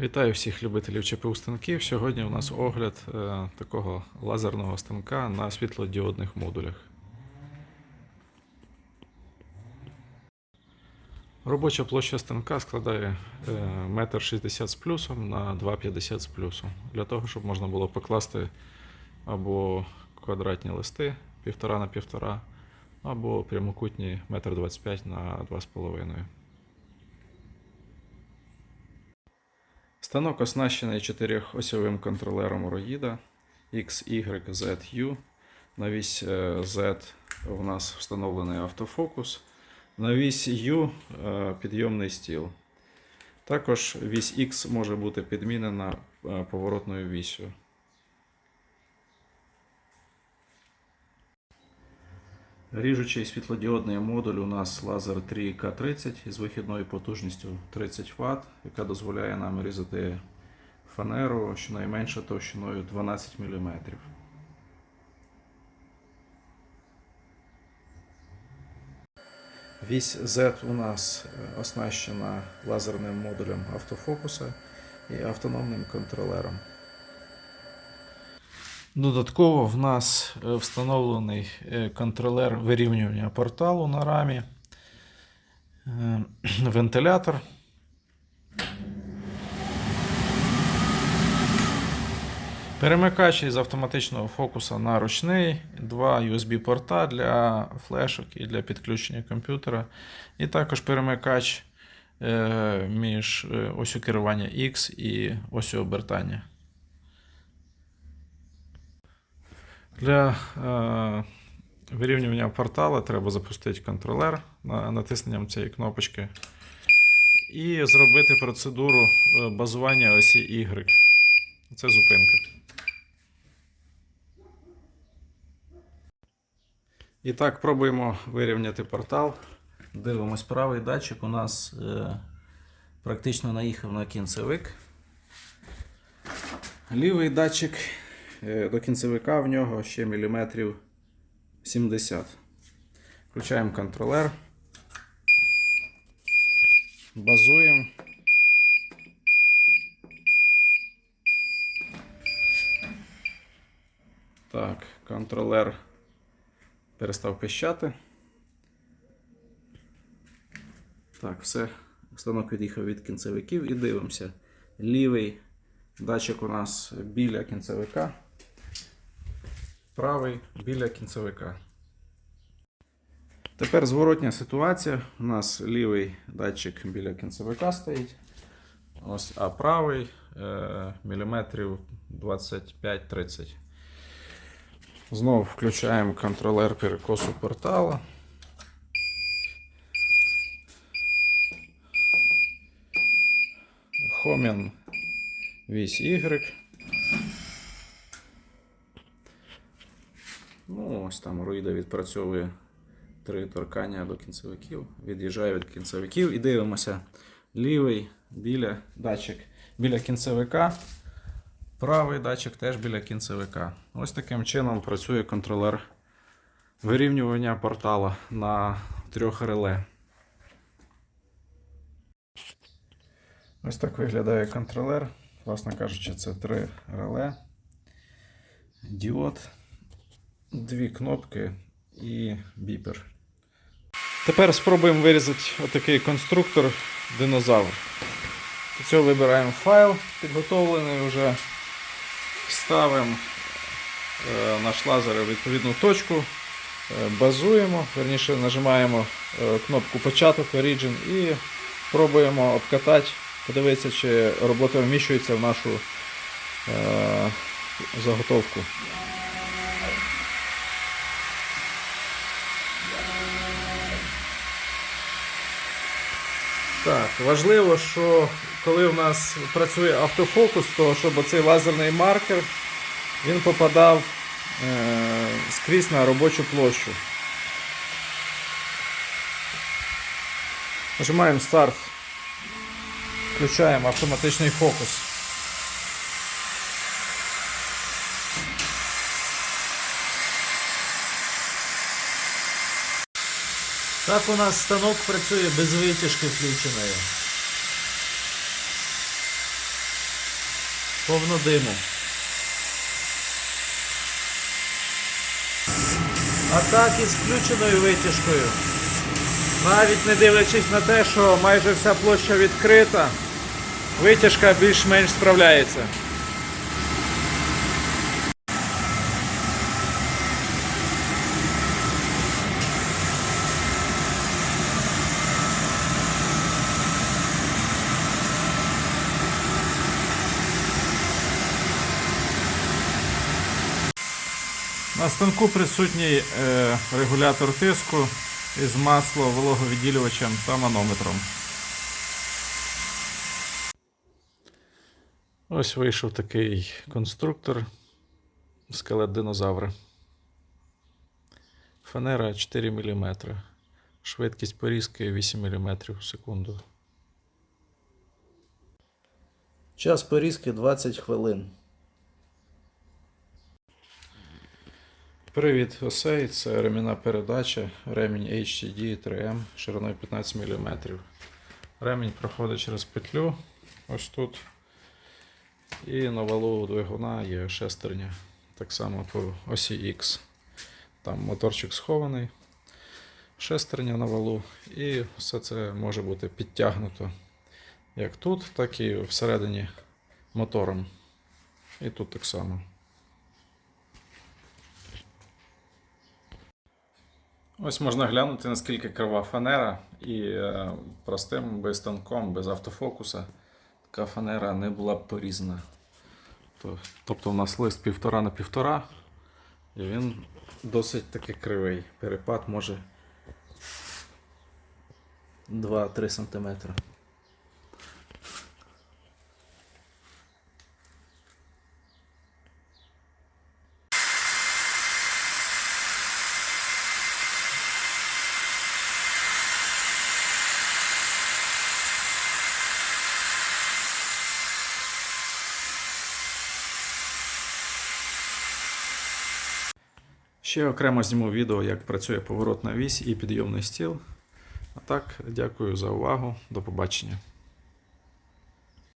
Вітаю всіх любителів ЧПУ станків. Сьогодні у нас огляд е, такого лазерного станка на світлодіодних модулях. Робоча площа станка складає е, 1,60 м з плюсом на 2,50 з плюсом. Для того, щоб можна було покласти або квадратні листи 1,5 на 1,5, або прямокутні 1,25 м на 2,5 м. Станок оснащений чотирьохосьовим контролером роїда XYZU. На вісь е, Z у нас встановлений автофокус. На вісь U е, підйомний стіл. Також вісь X може бути підмінена е, поворотною вісю. Ріжучий світлодіодний модуль у нас лазер 3К30 із вихідною потужністю 30 Вт, яка дозволяє нам різати фанеру щонайменше товщиною 12 мм. Вісь Z у нас оснащена лазерним модулем автофокуса і автономним контролером. Додатково в нас е, встановлений е, контролер вирівнювання порталу на рамі, е, вентилятор. Перемикач із автоматичного фокуса на ручний, два USB-порта для флешок і для підключення комп'ютера. І також перемикач між осю керування X і осю обертання. Для е, вирівнювання портала треба запустити контролер на- натисненням цієї кнопочки і зробити процедуру е, базування осі Y. Це зупинка. І так, пробуємо вирівняти портал. Дивимось, правий датчик у нас е, практично наїхав на кінцевик. Лівий датчик до кінцевика в нього ще міліметрів 70. Включаємо контролер. Базуємо. Так, контролер перестав пищати. Так, все. Станок від'їхав від кінцевиків і дивимося. Лівий датчик у нас біля кінцевика. Правий біля кінцевика. Тепер зворотня ситуація. У нас лівий датчик біля кінцевика стоїть. Ось, а правий е, міліметрів 25-30. Знову включаємо контролер перекосу портала. Хомін вісь Y. ось там руїда відпрацьовує три торкання до кінцевиків. Від'їжджає від кінцевиків і дивимося. Лівий біля датчик біля кінцевика. Правий датчик теж біля кінцевика. Ось таким чином працює контролер вирівнювання портала на трьох реле. Ось так виглядає контролер. Власне кажучи, це три реле, діод, дві кнопки і біпер. Тепер спробуємо вирізати отакий конструктор динозавр. Для цього вибираємо файл, підготовлений вже. Ставимо е, наш лазер у відповідну точку, е, базуємо, верніше нажимаємо е, кнопку початок Origin і пробуємо обкатати, подивитися, чи робота вміщується в нашу заготовку. Так, важливо, що коли у нас працює автофокус, то щоб оцей лазерний маркер він попадав е, скрізь на робочу площу. Нажимаємо старт. Включаємо автоматичний фокус. Так у нас станок працює без витяжки включеної. Повно диму. А так із включеною витяжкою. Навіть не дивлячись на те, що майже вся площа відкрита, витяжка більш-менш справляється. На станку присутній е, регулятор тиску із масло-вологовідділювачем та манометром. Ось вийшов такий конструктор скелет динозавра. Фанера 4 мм. Швидкість порізки 8 мм в секунду. Час порізки 20 хвилин. Привіт, осей. Це ремінна передача, ремінь HTD 3M шириною 15 мм. Ремінь проходить через петлю ось тут. І на валу двигуна є шестерня. Так само по осі X. Там моторчик схований, шестерня на валу, і все це може бути підтягнуто як тут, так і всередині мотором. І тут так само. Ось можна глянути, наскільки крива фанера, і е, простим без станком, без автофокуса така фанера не була б порізана. Тобто у нас лист 1,5 на 1,5, і він досить таки кривий. Перепад може 2-3 см. Ще окремо зніму відео, як працює поворотна вісь і підйомний стіл. А так, дякую за увагу. До побачення.